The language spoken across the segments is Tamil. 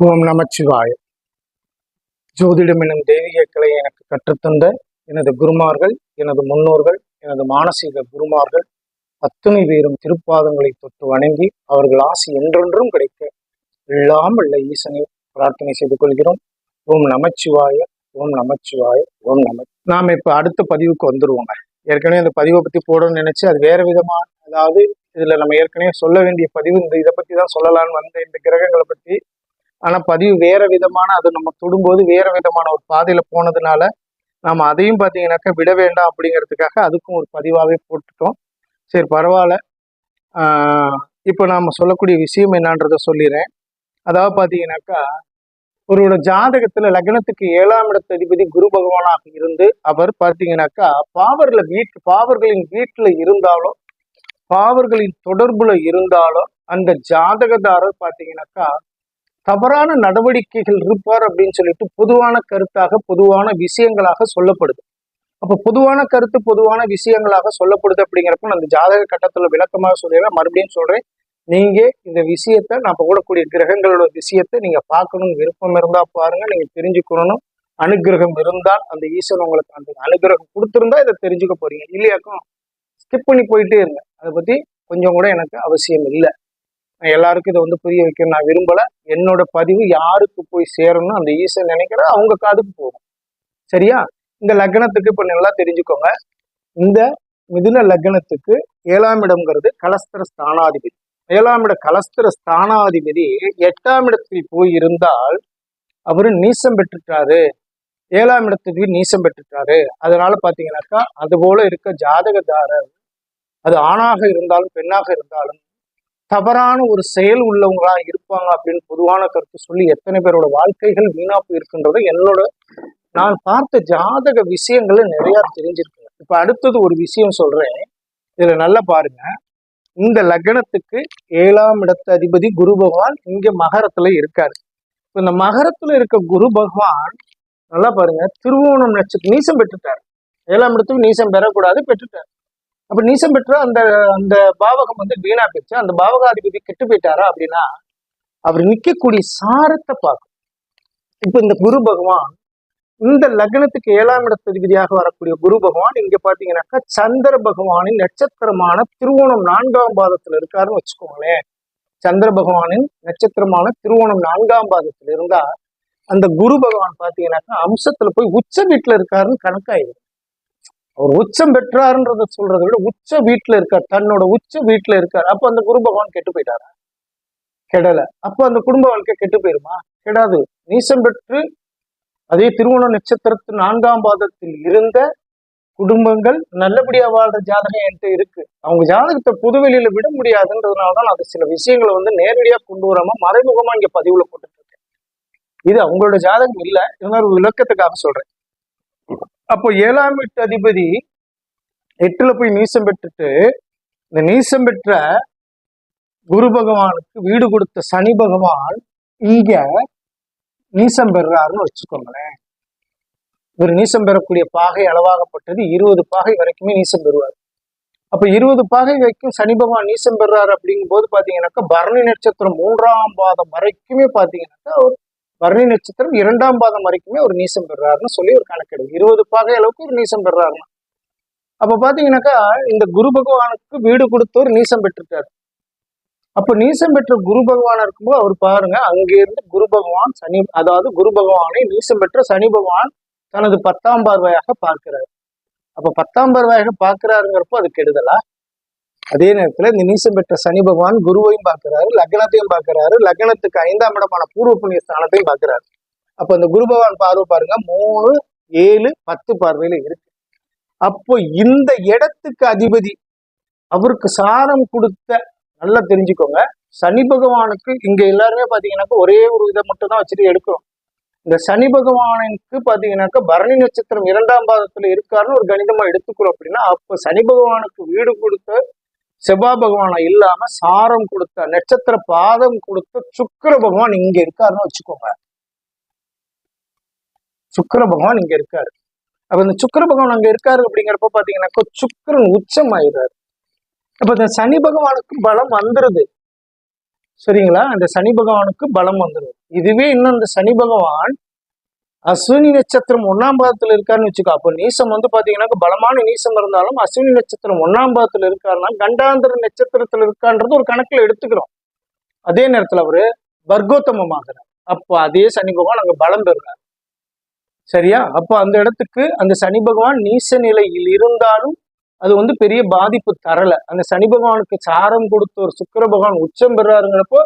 ஓம் நமச்சிவாய. ஜோதிடம் எனும் தெய்வீக கலை எனக்கு கற்றுத்தந்த எனது குருமார்கள் எனது முன்னோர்கள் எனது மானசீக குருமார்கள் அத்துணை பேரும் திருப்பாதங்களை தொட்டு வணங்கி அவர்கள் ஆசி என்றென்றும் கிடைக்க எல்லாம் உள்ள ஈசனை பிரார்த்தனை செய்து கொள்கிறோம். ஓம் நமச்சிவாய ஓம் நமச்சிவாய ஓம் நம நாம் இப்போ அடுத்த பதிவுக்கு வந்துடுவோங்க ஏற்கனவே அந்த பதிவை பற்றி போடணும்னு நினச்சி அது வேறு விதமான அதாவது இதில் நம்ம ஏற்கனவே சொல்ல வேண்டிய பதிவு இந்த இதை பற்றி தான் சொல்லலாம்னு வந்த இந்த கிரகங்களை பற்றி ஆனா பதிவு வேற விதமான அது நம்ம தொடும்போது வேற விதமான ஒரு பாதையில போனதுனால நாம அதையும் பார்த்தீங்கன்னாக்கா விட வேண்டாம் அப்படிங்கிறதுக்காக அதுக்கும் ஒரு பதிவாகவே போட்டுட்டோம். சரி பரவாயில்ல. ஆஹ் இப்போ நாம சொல்லக்கூடிய விஷயம் என்னன்றதை சொல்லிடுறேன் அதாவது பார்த்தீங்கன்னாக்கா ஒருவரோட ஜாதகத்துல லக்னத்துக்கு ஏழாம் இடத்து அதிபதி குரு பகவானாக இருந்து அவர் பார்த்தீங்கன்னாக்கா பாவர்ல வீட்டு பாவர்களின் வீட்டுல இருந்தாலும் பாவர்களின் தொடர்புல இருந்தாலும் அந்த ஜாதகதாரர் பார்த்தீங்கன்னாக்கா தவறான நடவடிக்கைகள் இருப்பார் அப்படின்னு சொல்லிட்டு பொதுவான கருத்தாக பொதுவான விஷயங்களாக சொல்லப்படுது. அப்ப பொதுவான கருத்து பொதுவான விஷயங்களாக சொல்லப்படுது அப்படிங்கிறப்ப அந்த ஜாதக கட்டத்துல விளக்கமாக சொல்லிடுறேன் மறுபடியும் சொல்றேன். நீங்க இந்த விஷயத்த நான் போடக்கூடிய கிரகங்களோட விஷயத்தை நீங்க பார்க்கணும்னு விருப்பம் இருந்தா பாருங்க. நீங்க தெரிஞ்சுக்கணும். அனுகிரகம் இருந்தால் அந்த ஈஸ்வரன் உங்களுக்கு அந்த அனுகிரகம் கொடுத்துருந்தா இதை தெரிஞ்சுக்க போறீங்க. இல்லையாக்கும் ஸ்கிப் பண்ணி போயிட்டே இருங்க. அதை பத்தி கொஞ்சம் கூட எனக்கு அவசியம் இல்லை. எல்லாருக்கும் இதை வந்து புரிய வைக்க நான் விரும்பல. என்னோட பதிவு யாருக்கு போய் சேரணும்னு அந்த ஈசன் நினைக்கிற அவங்க காதுக்கு போகும். சரியா? இந்த லக்னத்துக்கு இப்ப நல்லா தெரிஞ்சுக்கோங்க. இந்த மிதுன லக்னத்துக்கு ஏழாம் இடம்ங்கிறது கலஸ்தர ஸ்தானாதிபதி. ஏழாம் இட கலஸ்திர ஸ்தானாதிபதி எட்டாம் இடத்தில் போய் இருந்தால் அவரு நீசம் பெற்றுட்டாரு. ஏழாம் இடத்துக்கு நீசம் பெற்றுட்டாரு. அதனால பாத்தீங்கன்னாக்கா அது போல இருக்க ஜாதகதாரர் அது ஆணாக இருந்தாலும் பெண்ணாக இருந்தாலும் தவறான ஒரு செயல் உள்ளவங்களா இருப்பாங்க அப்படின்னு பொதுவான கருத்து சொல்லி எத்தனை பேரோட வாழ்க்கைகள் வீணா போயிருக்குன்றதை என்னோட நான் பார்த்த ஜாதக விஷயங்கள்ல நிறைய தெரிஞ்சிருக்கேன் இப்ப அடுத்தது ஒரு விஷயம் சொல்றேன். இதுல நல்லா பாருங்க. இந்த லக்னத்துக்கு ஏழாம் இடத்து அதிபதி குரு பகவான் இங்க மகரத்துல இருக்காரு. இந்த மகரத்துல இருக்க குரு பகவான் நல்லா பாருங்க திருவோணம் நட்சத்திரம் நீசம் பெற்றுட்டார். ஏழாம் இடத்துக்கு நீசம் பெறக்கூடாது பெற்றுட்டார். அப்ப நீசம் பெற்ற அந்த அந்த பாவகம் வந்து வீணா போச்சு அந்த பாவகாதிபதி கெட்டு போயிட்டாரா அப்படின்னா அவர் நிக்கக்கூடிய சாரத்தை பார்க்கும். இப்ப இந்த குரு பகவான் இந்த லக்னத்துக்கு ஏழாம் இடத்ததிபதியாக வரக்கூடிய குரு பகவான் இங்க பாத்தீங்கன்னாக்கா சந்திர பகவானின் நட்சத்திரமான திருவோணம் நான்காம் பாதத்துல இருக்காருன்னு வச்சுக்கோங்களேன். சந்திர பகவானின் நட்சத்திரமான திருவோணம் நான்காம் பாதத்துல இருந்தா அந்த குரு பகவான் பாத்தீங்கன்னாக்கா அம்சத்துல போய் உச்ச வீட்டுல இருக்காருன்னு கணக்காயிடும் அவர் உச்சம் பெற்றாருன்றத சொல்றதை விட உச்ச வீட்டுல இருக்கார். தன்னோட உச்ச வீட்டுல இருக்கார். அப்ப அந்த குரு பகவான் கெட்டு போயிட்டாரா? கெடல. அப்ப அந்த குடும்ப வாழ்க்கை கெட்டு போயிருமா? கெடாது. நீசம் பெற்று அதே திருவோண நட்சத்திரத்தின் நான்காம் பாதத்தில் இருந்த குடும்பங்கள் நல்லபடியா வாழ்ற ஜாதகம் என்கிட்ட இருக்கு. அவங்க ஜாதகத்தை புதுவெளியில விட முடியாதுன்றதுனாலதான் அது சில விஷயங்களை வந்து நேரடியா கொண்டு வராம மறைமுகமா இங்க பதிவுல போட்டுட்டு இருக்கேன். இது அவங்களோட ஜாதகம் இல்லை. இருந்தாலும் ஒரு விளக்கத்துக்காக சொல்றேன். அப்போ ஏழாம் வீட்டு அதிபதி எட்டுல போய் நீசம் பெற்றுட்டு இந்த நீசம் பெற்ற குரு பகவானுக்கு வீடு கொடுத்த சனி பகவான் இங்க நீசம் பெறுறாருன்னு வச்சுக்கோங்களேன். இவர் நீசம் பெறக்கூடிய பாகை அளவாகப்பட்டது இருபது பாகை வரைக்குமே நீசம் பெறுவார். அப்ப இருபது பாகை வரைக்கும் சனி பகவான் நீசம் பெறாரு அப்படிங்கும் போது பாத்தீங்கன்னாக்கா பரணி நட்சத்திரம் மூன்றாம் பாதம் வரைக்குமே பாத்தீங்கன்னாக்கா பரணி நட்சத்திரம் இரண்டாம் பாதம் வரைக்குமே ஒரு நீசம் பெறாருன்னு சொல்லி ஒரு கணக்கெடு இருபது பாகை அளவுக்கு ஒரு நீசம் பெறாருன்னா அப்ப பாத்தீங்கன்னாக்கா இந்த குரு பகவானுக்கு வீடு கொடுத்தவர் நீசம் பெற்றிருக்காரு. அப்ப நீசம் பெற்ற குரு பகவான் இருக்கும்போது அவர் பாருங்க அங்கிருந்து குரு பகவான் சனி அதாவது குரு பகவானை நீசம் பெற்ற சனி பகவான் தனது பத்தாம் பார்வையாக பார்க்கிறார். அப்ப பத்தாம் பார்வையாக பார்க்கிறாருங்கிறப்போ அது கெடுதலா? அதே நேரத்துல இந்த நீசம் பெற்ற சனி பகவான் குருவையும் பார்க்கிறாரு லக்னத்தையும் பார்க்கிறாரு. லக்னத்துக்கு ஐந்தாம் இடமான பூர்வ புண்ணிய ஸ்தானத்தையும் பார்க்கிறாரு. அப்ப இந்த குரு பகவான் பார்வை பாருங்க மூணு ஏழு பத்து பார்வையில இருக்கு. அப்போ இந்த இடத்துக்கு அதிபதி அவருக்கு சாரம் கொடுத்த நல்லா தெரிஞ்சுக்கோங்க. சனி பகவானுக்கு இங்க எல்லாருமே பாத்தீங்கன்னாக்கா ஒரே ஒரு இதை மட்டும் தான் வச்சுட்டு எடுக்கிறோம். இந்த சனி பகவானுக்கு பாத்தீங்கன்னாக்கா பரணி நட்சத்திரம் இரண்டாம் பாதத்துல இருக்காருன்னு ஒரு கணிதமா எடுத்துக்கிறோம் அப்படின்னா அப்ப சனி பகவானுக்கு வீடு கொடுத்த செவ்வாய் பகவானை இல்லாம சாரம் கொடுத்த நட்சத்திர பாதம் கொடுத்த சுக்கர பகவான் இங்க இருக்காருன்னு வச்சுக்கோங்க. சுக்கிர பகவான் இங்க இருக்காரு. அப்ப இந்த சுக்கிர பகவான் அங்க இருக்காரு அப்படிங்கிறப்ப பாத்தீங்கன்னாக்கா சுக்கிரன் உச்சம் ஆயிடுறாரு அப்ப இந்த சனி பகவானுக்கு பலம் வந்துருது. சரிங்களா? அந்த சனி பகவானுக்கு பலம் வந்துடும் இதுவே இன்னும் அந்த சனி பகவான் அஸ்வினி நட்சத்திரம் ஒன்னாம் பாதத்துல இருக்காருன்னு வச்சுக்கோ. அப்போ நீசம் வந்து பாத்தீங்கன்னா பலமான நீசம் இருந்தாலும் அஸ்வினி நட்சத்திரம் ஒன்னாம் பாதத்துல இருக்காருன்னா கண்டாந்திர நட்சத்திரத்துல இருக்கான்றது ஒரு கணக்குல எடுத்துக்கிறோம். அதே நேரத்துல அவரு வர்க்கோத்தமமாகிறார். அப்போ அதே சனி பகவான் அங்க பலம் பெறுறார். சரியா? அப்போ அந்த இடத்துக்கு அந்த சனி பகவான் நீச நிலையில் இருந்தாலும் அது வந்து பெரிய பாதிப்பு தரல. அந்த சனி பகவானுக்கு சாரம் கொடுத்த ஒரு சுக்கர பகவான் உச்சம் பெறாருங்கிறப்போ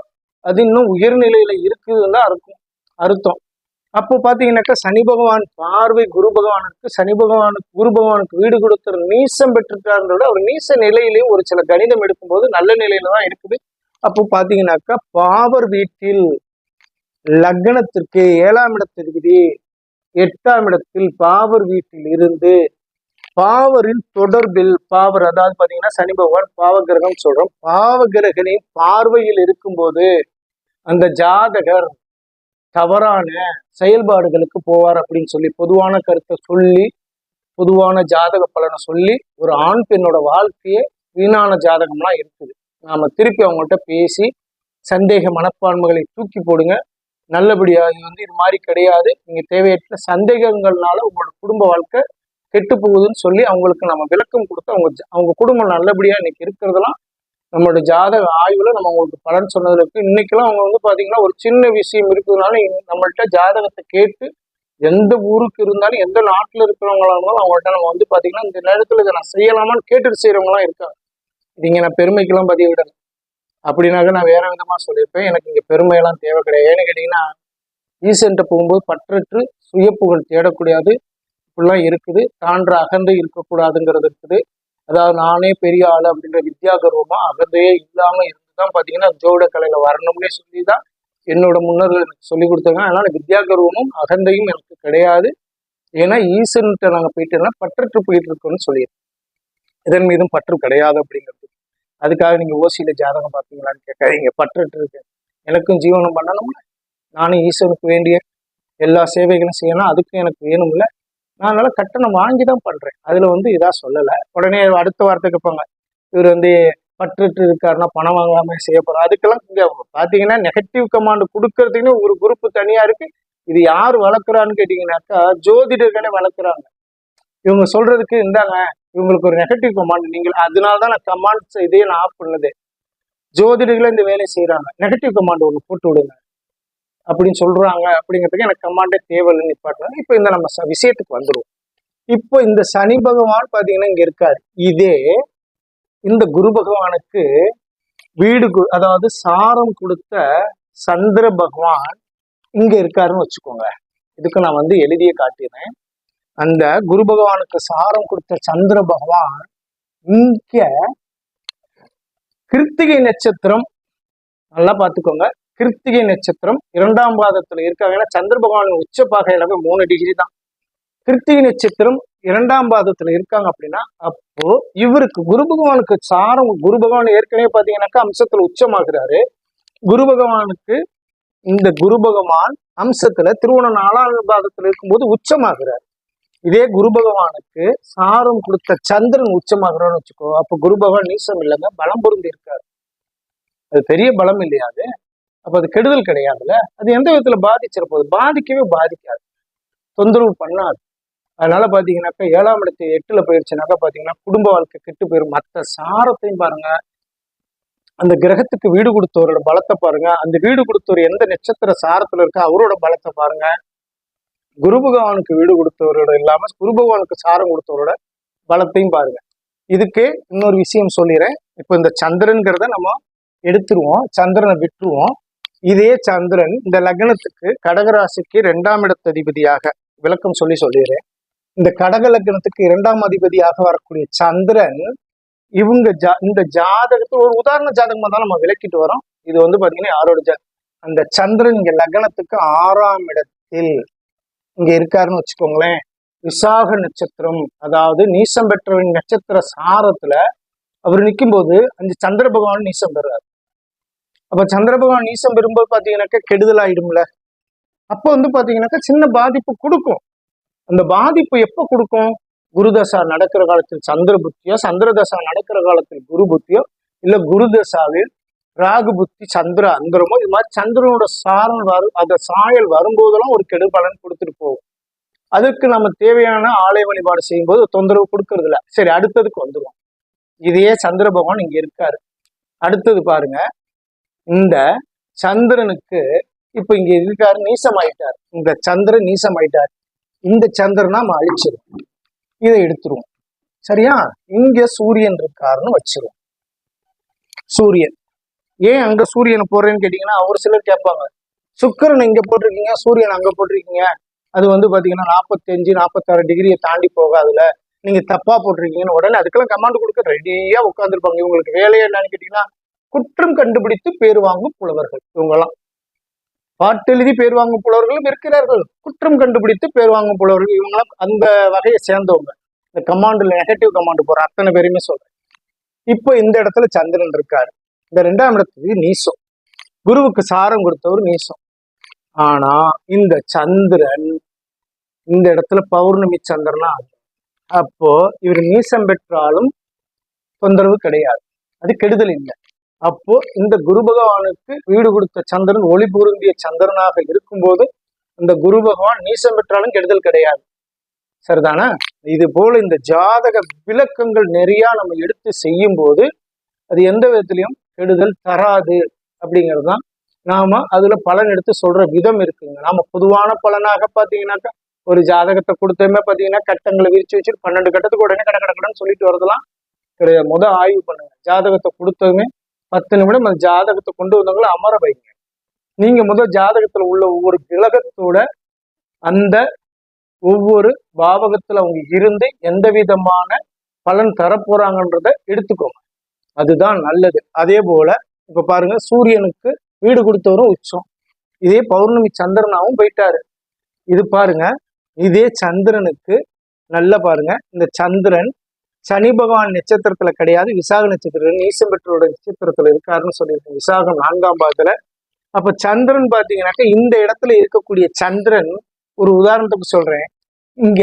அது இன்னும் உயர்நிலையில இருக்குதுன்னு தான் அர்த்தம். அர்த்தம். அப்போ பார்த்தீங்கன்னாக்கா சனி பகவான் பார்வை குரு பகவானுக்கு சனி பகவானுக்கு குரு பகவானுக்கு வீடு கொடுத்த நீசம் பெற்றுட்டாருன்றத அவர் நீச நிலையிலையும் ஒரு சில கணிதம் எடுக்கும்போது நல்ல நிலையில தான் இருக்குது. அப்போ பார்த்தீங்கன்னாக்கா பாவர் வீட்டில் லக்னத்திற்கு ஏழாம் இடத்திற்கு எட்டாம் இடத்தில் பாவர் வீட்டில் இருந்து பாவரின் தொடர்பில் பாவர் அதாவது பார்த்தீங்கன்னா சனி பகவான் பாவகிரகம் சொல்றோம். பாவகிரகனின் பார்வையில் இருக்கும்போது அந்த ஜாதகர் தவறான செயல்பாடுகளுக்கு போவார் அப்படின்னு சொல்லி பொதுவான கருத்தை சொல்லி பொதுவான ஜாதக பலனை சொல்லி ஒரு ஆண் பெண்ணோட வாழ்க்கையே வீணான ஜாதகம்லாம் இருக்குது. நாம திருப்பி அவங்கள்ட்ட பேசி சந்தேக மனப்பான்மைகளை தூக்கி போடுங்க. நல்லபடியா இது வந்து இது மாதிரி கிடையாது. நீங்க தேவையற்ற சந்தேகங்கள்னால உங்களோட குடும்ப வாழ்க்கை கெட்டு போகுதுன்னு சொல்லி அவங்களுக்கு நம்ம விளக்கம் கொடுத்து அவங்க ஜ- அவங்க குடும்பம் நல்லபடியா இன்னைக்கு இருக்கிறதெல்லாம் நம்மளோட ஜாதக ஆய்வுல நம்ம அவங்களுக்கு பலன் சொன்னதுல இருக்கு. இன்னைக்கெல்லாம் அவங்க வந்து பாத்தீங்கன்னா ஒரு சின்ன விஷயம் இருக்கிறதுனால நம்மள்கிட்ட ஜாதகத்தை கேட்டு எந்த ஊருக்கு இருந்தாலும் எந்த நாட்டுல இருக்கிறவங்களா இருந்தாலும் அவங்கள்ட்ட நம்ம வந்து பாத்தீங்கன்னா இந்த நேரத்துல இதை நான் செய்யலாமான்னு கேட்டுட்டு செய்யறவங்களாம் இருக்காங்க. இது இங்க நான் பெருமைக்கெல்லாம் பதிவிடல. அப்படின்னாக்க நான் வேற விதமா சொல்லியிருப்பேன். எனக்கு இங்க பெருமையெல்லாம் தேவை கிடையாது. ஏன்னு கேட்டீங்கன்னா ஈசன்ட்ட போகும்போது பற்றற்று சுயப்புகழ் தேடக்கூடாது இப்படிலாம் இருக்குது. தான்ற அகன்று இருக்கக்கூடாதுங்கிறது இருக்குது. அதாவது நானே பெரிய ஆள் அப்படின்ற வித்யா கர்வமா அகந்தையே இல்லாம இருந்துதான் பாத்தீங்கன்னா ஜோட கலையில வரணும்னே சொல்லி தான் என்னோட முன்னோர்கள் எனக்கு சொல்லி கொடுத்தாங்க. அதனால வித்யாகர்வமும் அகந்தையும் எனக்கு கிடையாது. ஏன்னா ஈசன்கிட்ட நாங்க போயிட்டோம்னா பற்றற்று போயிட்டு இருக்கோம்னு சொல்லியிருக்கோம். இதன் மீதும் பற்று கிடையாது அப்படிங்கிறது. அதுக்காக நீங்க ஓசியில ஜாதகம் பார்த்தீங்களான்னு கேட்காதீங்க. பற்றற்று இருக்கு. எனக்கும் ஜீவனம் பண்ணணும்ல. நானும் ஈஸ்வரனுக்கு வேண்டிய எல்லா சேவைகளும் செய்யணும். அதுக்கும் எனக்கு வேணும்ல. நான் அதனால கட்டணம் வாங்கி தான் பண்றேன். அதுல வந்து இதா சொல்லலை. உடனே அடுத்த வாரத்துக்கு போங்க. இவர் வந்து பற்றுட்டு இருக்காருன்னா பணம் வாங்காம செய்ய போறோம் அதுக்கெல்லாம் இங்க பாத்தீங்கன்னா நெகட்டிவ் கமாண்ட் கொடுக்கறதுக்குன்னு ஒரு குரூப் தனியா இருக்கு. இது யார் வளர்க்குறான்னு கேட்டீங்கன்னாக்கா ஜோதிடர்களே வளர்க்குறாங்க. இவங்க சொல்றதுக்கு இந்தாங்க இவங்களுக்கு ஒரு நெகட்டிவ் கமாண்ட் நீங்கள் அதனால தான் நான் கமாண்ட்ஸ் இதையே நான் ஆஃப் பண்ணது. ஜோதிடர்களே இந்த வேலையை செய்யறாங்க நெகட்டிவ் கமாண்ட் ஒன்று போட்டு விடுங்க. அப்படின்னு சொல்றாங்க அப்படிங்கிறதுக்கு எனக்கு கமாண்டே தேவையில்லை நிப்பாட்டுறாங்க இப்போ இந்த நம்ம ச- விஷயத்துக்கு வந்துடுவோம் இப்போ இந்த சனி பகவான் பாத்தீங்கன்னா இங்க இருக்காரு. இதே இந்த குரு பகவானுக்கு வீடு கு- அதாவது சாரம் கொடுத்த சந்திர பகவான் இங்க இருக்காருன்னு வச்சுக்கோங்க. இதுக்கு நான் வந்து எழுதிய காட்டினேன் அந்த குரு பகவானுக்கு சாரம் கொடுத்த சந்திர பகவான் இங்க கிருத்திகை நட்சத்திரம் நல்லா பார்த்துக்கோங்க கிருத்திகை நட்சத்திரம் இரண்டாம் பாதத்துல இருக்காங்க ஏன்னா சந்திர பகவான் உச்ச பாகையில மூணு டிகிரி தான். கிருத்திகை நட்சத்திரம் இரண்டாம் பாதத்துல இருக்காங்க அப்படின்னா அப்போ இவருக்கு குரு பகவானுக்கு சாரம் குரு பகவான் ஏற்கனவே பாத்தீங்கன்னாக்கா அம்சத்துல உச்சமாகிறாரு. குரு பகவானுக்கு இந்த குரு பகவான் அம்சத்துல திருவோண நாலாம் பாதத்துல இருக்கும்போது உச்சமாகிறார். இதே குரு பகவானுக்கு சாரம் கொடுத்த சந்திரன் உச்சமாகிறான்னு வச்சுக்கோ. அப்ப குரு பகவான் நீசம் இல்லைங்க பலம் பொருந்தி இருக்காரு அது பெரிய பலம் இல்லையாது அப்ப அது கெடுதல் கிடையாதுல்ல? அது எந்த விதத்துல பாதிச்சிட போகுது? பாதிக்கவே பாதிக்காது. தொந்தரவு பண்ணாது. அதனால பார்த்தீங்கன்னாக்கா ஏழாம் இடத்து எட்டுல போயிருச்சுனாக்கா பாத்தீங்கன்னா குடும்ப வாழ்க்கை கெட்டு போயிடும் மற்ற சாரத்தையும் பாருங்க. அந்த கிரகத்துக்கு வீடு கொடுத்தவரோட பலத்தை பாருங்க. அந்த வீடு கொடுத்தவர் எந்த நட்சத்திர சாரத்துல இருக்கா அவரோட பலத்தை பாருங்க. குரு பகவானுக்கு வீடு கொடுத்தவரோட இல்லாம குரு பகவானுக்கு சாரம் கொடுத்தவரோட பலத்தையும் பாருங்க. இதுக்கு இன்னொரு விஷயம் சொல்லிடுறேன் இப்போ இந்த சந்திரன்கிறத நம்ம எடுத்துருவோம். சந்திரனை விட்டுருவோம். இதே சந்திரன் இந்த லக்னத்துக்கு கடகராசிக்கு இரண்டாம் இடத்ததிபதியாக விளக்கம் சொல்லி சொல்லிடுறேன். இந்த கடக லக்னத்துக்கு இரண்டாம் அதிபதியாக வரக்கூடிய சந்திரன் இவங்க ஜா இந்த ஜாதகத்தில் ஒரு உதாரண ஜாதகமாக தான் நம்ம விளக்கிட்டு வரோம். இது வந்து பார்த்தீங்கன்னா யாரோட ஜா அந்த சந்திரன் இங்க லக்னத்துக்கு ஆறாம் இடத்தில் இங்க இருக்காருன்னு வச்சுக்கோங்களேன். விசாக நட்சத்திரம் அதாவது நீசம் பெற்றவன் நட்சத்திர சாரத்துல அவர் நிற்கும்போது அந்த சந்திர பகவான் நீசம் பெறாரு. அப்ப சந்திர பகவான் நீசம் பெறும்போது பாத்தீங்கன்னாக்கா கெடுதல் ஆயிடும்ல அப்போ வந்து பார்த்தீங்கன்னாக்கா சின்ன பாதிப்பு கொடுக்கும். அந்த பாதிப்பு எப்ப கொடுக்கும்? குருதசா நடக்கிற காலத்தில் சந்திர புத்தியோ சந்திர தசா நடக்கிற காலத்தில் குரு புத்தியோ இல்ல குருதசாவில் ராகு புத்தி சந்திர அந்தரமோ இது மாதிரி சந்திரனோட சாரல் வரும் அந்த சாயல் வரும்போதெல்லாம் ஒரு கெடு பலன் கொடுத்துட்டு போகும். அதுக்கு நம்ம தேவையான ஆலய வழிபாடு செய்யும்போது தொந்தரவு கொடுக்கறது இல்லை சரி அடுத்ததுக்கு வந்துருவோம். இதையே சந்திர பகவான் இங்க இருக்காரு. அடுத்தது பாருங்க. இந்த சந்திரனுக்கு இப்ப இங்க இருக்காரு நீசமாயிட்டார். இந்த சந்திரன் நீசமாயிட்டார். இந்த சந்திரனா நம்ம அழிச்சிடும் இதை எடுத்துருவோம். சரியா? இங்க சூரியன் இருக்காருன்னு வச்சிருவோம். சூரியன். ஏன் அங்க சூரியனை போடுறேன்னு கேட்டீங்கன்னா ஒரு சிலர் கேட்பாங்க. சுக்கிரன் இங்க போட்டிருக்கீங்க சூரியன் அங்க போட்டிருக்கீங்க. அது வந்து பாத்தீங்கன்னா நாற்பத்தஞ்சு நாற்பத்தாறு டிகிரியை தாண்டி போகாதுல. நீங்க தப்பா போட்டிருக்கீங்கன்னு உடனே அதுக்கெல்லாம் கமாண்ட் கொடுக்க ரெடியா உட்காந்துருப்பாங்க இவங்களுக்கு வேலையை என்னன்னு கேட்டீங்கன்னா குற்றம் கண்டுபிடித்து பேர் வாங்கும் புலவர்கள். இவங்கெல்லாம் பாட்டெழுதி பேர் வாங்கும் புலவர்களும் இருக்கிறார்கள். குற்றம் கண்டுபிடித்து பேர் வாங்கும் புலவர்கள் இவங்கெல்லாம் அந்த வகையை சேர்ந்தவங்க. இந்த கமாண்டில் நெகட்டிவ் கமாண்ட் போற அத்தனை பேருமே சொல்றேன். இப்போ இந்த இடத்துல சந்திரன் இருக்காரு. இந்த ரெண்டாம் இடத்துக்கு நீசம் குருவுக்கு சாரம் கொடுத்தவர் நீசம் ஆனா இந்த சந்திரன் இந்த இடத்துல பௌர்ணமி சந்திரனா ஆகும். அப்போ இவர் நீசம் பெற்றாலும் தொந்தரவு கிடையாது. அது கெடுதல் இல்லை. அப்போ இந்த குரு பகவானுக்கு வீடு கொடுத்த சந்திரன் ஒளி பொருந்திய சந்திரனாக இருக்கும்போது இந்த குரு பகவான் நீசம் பெற்றாலும் கெடுதல் கிடையாது. சரிதானா? இது போல இந்த ஜாதக விளக்கங்கள் நிறைய நம்ம எடுத்து செய்யும் போது அது எந்த விதத்திலையும் கெடுதல் தராது அப்படிங்கிறது தான் நாம அதுல பலன் எடுத்து சொல்ற விதம் இருக்குங்க. நாம பொதுவான பலனாக பாத்தீங்கன்னாக்கா ஒரு ஜாதகத்தை கொடுத்தோமே பாத்தீங்கன்னா கட்டங்களை விரிச்சு வச்சுட்டு பன்னெண்டு கட்டத்துக்கு உடனே கட கடக்கடன்னு கடன்னு சொல்லிட்டு வரதெல்லாம் கிடையாது. முத ஆய்வு பண்ணுங்க. ஜாதகத்தை கொடுத்ததுமே பத்து நிமிடம் அந்த ஜாதகத்தை கொண்டு வந்தவங்களை அமர வைங்க. நீங்க முதல் ஜாதகத்துல உள்ள ஒவ்வொரு கிரகத்தோட அந்த ஒவ்வொரு பாவகத்துல அவங்க இருந்து எந்த விதமான பலன் தரப்போறாங்கன்றத எடுத்துக்கோங்க. அதுதான் நல்லது. அதே போல இப்ப பாருங்க சூரியனுக்கு வீடு கொடுத்தவரும் உச்சம். இதே பௌர்ணமி சந்திரனாவும் போயிட்டாரு. இது பாருங்க இதே சந்திரனுக்கு நல்ல பாருங்க இந்த சந்திரன் சனி பகவான் நட்சத்திரத்துல கிடையாது. விசாக நட்சத்திரம் நீசம்பெற்றோட நட்சத்திரத்துல இருக்காருன்னு சொல்லியிருக்கேன் விசாகம் நான்காம் பாகத்துல. அப்ப சந்திரன் பாத்தீங்கன்னாக்க இந்த இடத்துல இருக்கக்கூடிய சந்திரன் ஒரு உதாரணத்துக்கு சொல்றேன். இங்க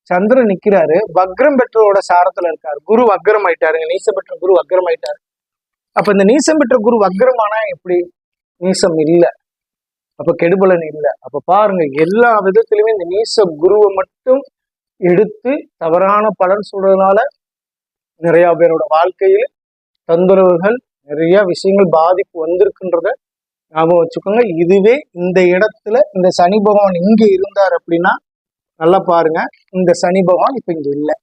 சந்திரன் நிக்கிறாரு. வக்ரம் பெற்றோட சாரத்துல இருக்காரு. குரு வக்ரம் ஆயிட்டாருங்க. நீசம் பெற்ற குரு வக்ரம் ஆயிட்டாரு. அப்ப இந்த நீசம் பெற்ற குரு வக்ரமானா எப்படி? நீசம் இல்ல. அப்ப கெடுபலன் இல்ல. அப்ப பாருங்க எல்லா விதத்திலுமே இந்த நீச குருவை மட்டும் எடுத்து தவறான பலன் சொல்றதுனால நிறைய பேரோட வாழ்க்கையில தொந்தரவுகள் நிறைய விஷயங்கள் பாதிப்பு வந்திருக்குன்றத ஞாபகம் வச்சுக்கோங்க. இதுவே இந்த இடத்துல இந்த சனி பகவான் இங்க இருந்தார் அப்படின்னா நல்லா பாருங்க. இந்த சனி பகவான் இப்ப இங்க இல்லை.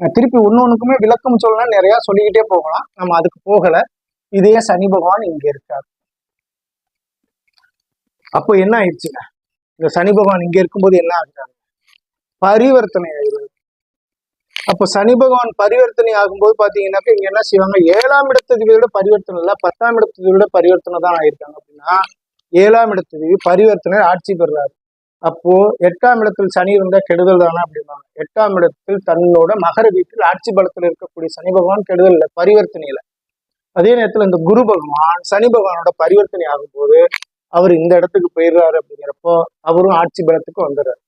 திருப்பி ஒன்னொன்னுக்குமே விளக்கம் சொல்லலாம் நிறைய சொல்லிக்கிட்டே போகலாம். நம்ம அதுக்கு போகல. இதே சனி பகவான் இங்க இருக்கார். அப்போ என்ன ஆயிடுச்சுங்க? இந்த சனி பகவான் இங்க இருக்கும்போது என்ன ஆகுறாங்க பரிவர்த்தனை ஆயிடுது அப்போ சனி பகவான் பரிவர்த்தனை ஆகும்போது பாத்தீங்கன்னாக்க இங்க என்ன செய்வாங்க? ஏழாம் இடத்துக்கு விட பரிவர்த்தனை இல்ல பத்தாம் இடத்துக்கு விட பரிவர்த்தனை தான் ஆயிருக்காங்க அப்படின்னா ஏழாம் இடத்துக்கு பரிவர்த்தனை ஆட்சி பெறுறாரு அப்போ எட்டாம் இடத்தில் சனி இருந்தா கெடுதல் தானே அப்படிம்பாங்க. எட்டாம் இடத்தில் தன்னோட மகர வீட்டில் ஆட்சி பலத்தில் இருக்கக்கூடிய சனி பகவான் கெடுதல் இல்லை பரிவர்த்தனை இல்லை. அதே நேரத்துல இந்த குரு பகவான் சனி பகவானோட பரிவர்த்தனை ஆகும்போது அவர் இந்த இடத்துக்கு போயிடுறாரு அப்படிங்கிறப்போ அவரும் ஆட்சி பலத்துக்கு வந்துடுறாரு.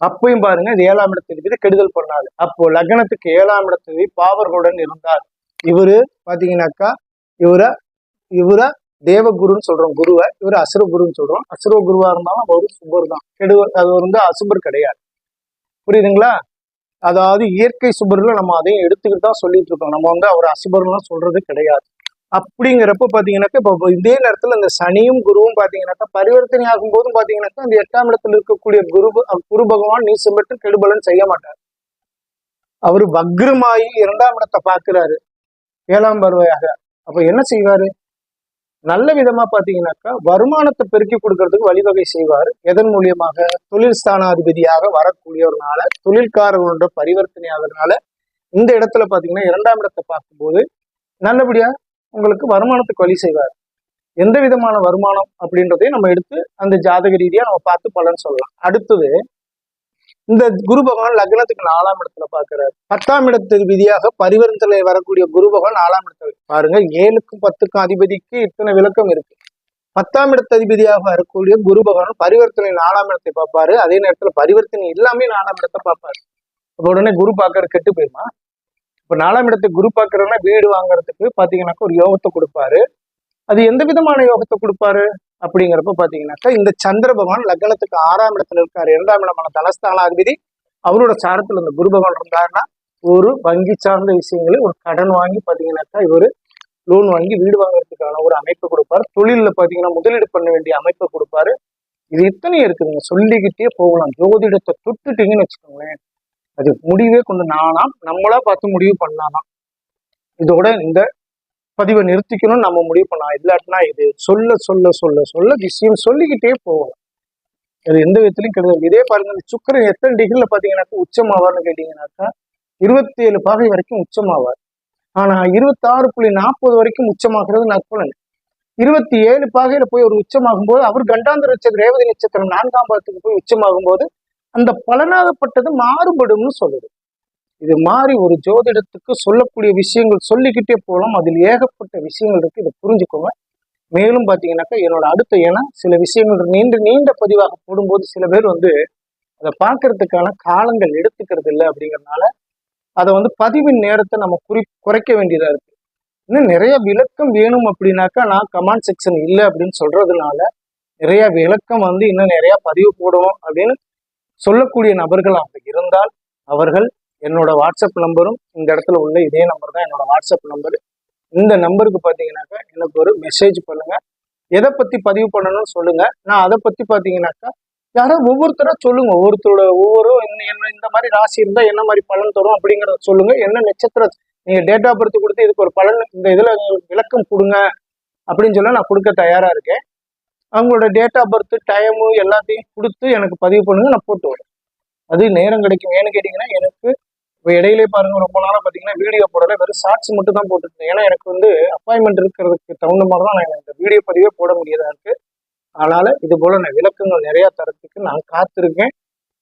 அப்பையும் பாருங்க இது ஏழாம் இடத்துக்கு கெடுதல் பண்ணாது அப்போ லக்னத்துக்கு ஏழாம் இடத்துக்கு பாவர்களுடன் இருந்தார். இவரு பாத்தீங்கன்னாக்கா இவர இவர தேவகுருன்னு சொல்றோம் குருவை. இவர் அசுர குருன்னு சொல்றோம். அசுர குருவா இருந்தாலும் அவர் சுபர் தான். கெடுவர் அது வந்து அசுபர் கிடையாது. புரியுதுங்களா? அதாவது இயற்கை சுபர்ல நம்ம அதையும் எடுத்துக்கிட்டு தான் சொல்லிட்டு இருக்கோம். நம்ம வந்து அவர் அசுபர்லாம் சொல்றது கிடையாது. அப்படிங்கிறப்ப பாத்தீங்கன்னாக்கா இப்போ இதே நேரத்துல இந்த சனியும் குருவும் பார்த்தீங்கன்னாக்கா பரிவர்த்தனை ஆகும் போதும் பாத்தீங்கன்னாக்கா அந்த எட்டாம் இடத்துல இருக்கக்கூடிய குரு குரு பகவான் நீசம் பெற்று கெடுபலன் செய்ய மாட்டார். அவர் வக்ரமாயி இரண்டாம் இடத்தை பார்க்கிறாரு ஏழாம் பருவையாக. அப்போ என்ன செய்வாரு? நல்ல விதமா பாத்தீங்கன்னாக்கா வருமானத்தை பெருக்கி கொடுக்கறதுக்கு வழிவகை செய்வார். எதன் மூலியமாக? தொழில் ஸ்தானாதிபதியாக வரக்கூடியவர்னால தொழில்காரர்களோட பரிவர்த்தனை ஆகிறதுனால இந்த இடத்துல பாத்தீங்கன்னா இரண்டாம் இடத்தை பார்க்கும்போது நல்லபடியா உங்களுக்கு வருமானத்துக்கு வழி செய்வார். எந்த விதமான வருமானம் அப்படின்றதையும் நம்ம எடுத்து அந்த ஜாதக ரீதியா நம்ம பார்த்து பலன் சொல்லலாம். அடுத்தது இந்த குரு பகவான் லக்னத்துக்கு நாலாம் இடத்துல பாக்குறாரு பத்தாம் இடத்து விதியாக பரிவர்த்தனை வரக்கூடிய குரு பகவான் நாலாம் இடத்துல பாருங்க ஏழுக்கும் பத்துக்கும் அதிபதிக்கு இத்தனை விளக்கம் இருக்கு. பத்தாம் இடத்து அதிபதியாக வரக்கூடிய குரு பகவான் பரிவர்த்தனை நாலாம் இடத்தை பார்ப்பாரு. அதே நேரத்துல பரிவர்த்தனை இல்லாமே நாலாம் இடத்தை பார்ப்பாரு. அப்ப உடனே குரு பார்க்கறது கெட்டு போயிருமா? இப்ப நாலாம் இடத்தை குரு பார்க்கறதுனா வீடு வாங்குறதுக்கு பார்த்தீங்கன்னாக்கா ஒரு யோகத்தை கொடுப்பாரு. அது எந்த விதமான யோகத்தை கொடுப்பாரு? அப்படிங்கிறப்ப பாத்தீங்கன்னாக்கா இந்த சந்திர பகவான் லக்னத்துக்கு ஆறாம் இடத்துல இருக்காரு. இரண்டாம் இடமான தலஸ்தானாதிபதி. அவரோட சாரத்துல இந்த குரு பகவான் இருந்தாருன்னா ஒரு வங்கி சார்ந்த விஷயங்களை ஒரு கடன் வாங்கி பாத்தீங்கன்னாக்கா இவர் லோன் வாங்கி வீடு வாங்குறதுக்கான ஒரு அமைப்பை கொடுப்பாரு. தொழிலில் பாத்தீங்கன்னா முதலீடு பண்ண வேண்டிய அமைப்பை கொடுப்பாரு. இது இத்தனையும் இருக்குதுங்க. சொல்லிக்கிட்டே போகலாம். ஜோதிடத்தை தொட்டுட்டீங்கன்னு வச்சுக்கோங்களேன். அது முடிவே கொண்டு நானா நம்மளா பார்த்து முடிவு பண்ணாதான். இதோட இந்த பதிவை நிறுத்திக்கணும்னு நம்ம முடிவு பண்ணலாம். இல்லாட்டினா இது சொல்ல சொல்ல சொல்ல சொல்ல விஷயம் சொல்லிக்கிட்டே போகலாம். அது எந்த விதத்திலையும் கிடையாது இதே பாருங்க இந்த சுக்கரன் எத்தனை டிகிரில பாத்தீங்கன்னாக்கா உச்சமாவார்னு கேட்டீங்கன்னாக்கா இருபத்தி ஏழு பாகை வரைக்கும் உச்சமாவார். ஆனா இருபத்தாறு புள்ளி நாற்பது வரைக்கும் உச்சமாகிறது நற்பலன் இருபத்தி ஏழு பாகையில போய் ஒரு உச்சமாகும் போது அவர் கண்டாந்திர நட்சத்திரம் ரேவதி நட்சத்திரம் நான்காம் பாதத்துக்கு போய் உச்சமாகும் போது அந்த பலனாகப்பட்டது மாறுபடும்னு சொல்லுது. இது மாதிரி ஒரு ஜோதிடத்துக்கு சொல்லக்கூடிய விஷயங்கள் சொல்லிக்கிட்டே போகலாம். அதில் ஏகப்பட்ட விஷயங்கள் இருக்கு. இதை புரிஞ்சுக்கோங்க. மேலும் பார்த்தீங்கன்னாக்கா என்னோட அடுத்த ஏன்னா சில விஷயங்கள் நீண்ட நீண்ட பதிவாக போடும்போது சில பேர் வந்து அதை பார்க்கறதுக்கான காலங்கள் எடுத்துக்கிறது இல்லை அப்படிங்கறதுனால அதை வந்து பதிவின் நேரத்தை நம்ம குறி குறைக்க வேண்டியதா இருக்கு. இன்னும் நிறைய விளக்கம் வேணும் அப்படின்னாக்கா நான் கமெண்ட் செக்ஷன் இல்லை அப்படின்னு சொல்றதுனால நிறைய விளக்கம் வந்து இன்னும் நிறைய பதிவு போடுவோம் அப்படின்னு சொல்லக்கூடிய நபர்களாக இருந்தால் அவர்கள் என்னோட வாட்ஸ்அப் நம்பரும் இந்த இடத்துல உள்ள இதே நம்பர் தான் என்னோட வாட்ஸ்அப் நம்பர் இந்த நம்பருக்கு பார்த்தீங்கன்னாக்கா எனக்கு ஒரு மெசேஜ் பண்ணுங்க. எதை பத்தி பதிவு பண்ணணும்னு சொல்லுங்க. நான் அதை பத்தி பார்த்தீங்கன்னாக்கா யாராவது ஒவ்வொருத்தரா சொல்லுங்க. ஒவ்வொருத்தரோட ஒவ்வொரு என்ன என்ன இந்த மாதிரி ராசி இருந்தா என்ன மாதிரி பலன் தரும் அப்படிங்கிறத சொல்லுங்க. என்ன நட்சத்திர நீங்க டேட் ஆஃப் பர்த் கொடுத்து இதுக்கு ஒரு பலன் இந்த இதுல விளக்கம் கொடுங்க அப்படின்னு சொல்ல நான் கொடுக்க தயாரா இருக்கேன். அவங்களோட டேட் ஆஃப் பர்த் டைமு எல்லாத்தையும் கொடுத்து எனக்கு பதிவு பண்ணுங்க நான் போட்டு வரேன் அது நேரம் கிடைக்கும். ஏன்னு கேட்டிங்கன்னா எனக்கு இப்போ இடையிலே பாருங்க ரொம்ப நாளாக பார்த்தீங்கன்னா வீடியோ போடல. வெறும் ஷார்ட்ஸ் மட்டும் தான் போட்டுருந்தேன் ஏன்னா எனக்கு வந்து அப்பாயின்மெண்ட் இருக்கிறதுக்கு தகுந்த மாதிரி தான் நான் இந்த வீடியோ பதிவே போட முடியாதா இருக்கு. அதனால இது போல நான் விளக்கங்கள் நிறையா தரத்துக்கு நான் காத்திருக்கேன்.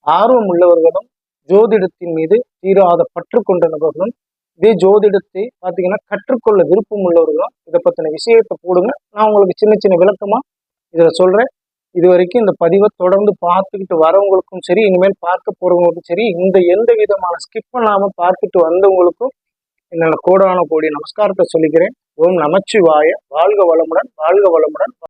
ஆர்வம் உள்ளவர்களும் ஜோதிடத்தின் மீது தீராத பற்று கொண்ட நபர்களும் இதே ஜோதிடத்தை பார்த்தீங்கன்னா கற்றுக்கொள்ள விருப்பம் உள்ளவர்களும் இதை பற்றின விஷயத்தை போடுங்க. நான் உங்களுக்கு சின்ன சின்ன விளக்கமாக இதில் சொல்றேன். இது வரைக்கும் இந்த பதிவை தொடர்ந்து பார்த்துக்கிட்டு வரவங்களுக்கும் சரி இனிமேல் பார்க்க போறவங்களுக்கும் சரி இந்த எந்த விதமான ஸ்கிப் பண்ணாம பார்த்துட்டு வந்தவங்களுக்கும் என்னோட கோடான கோடி நமஸ்காரத்தை சொல்லிக்கிறேன். ஓம் நமச்சிவாய. வாழ்க வளமுடன் வாழ்க வளமுடன்.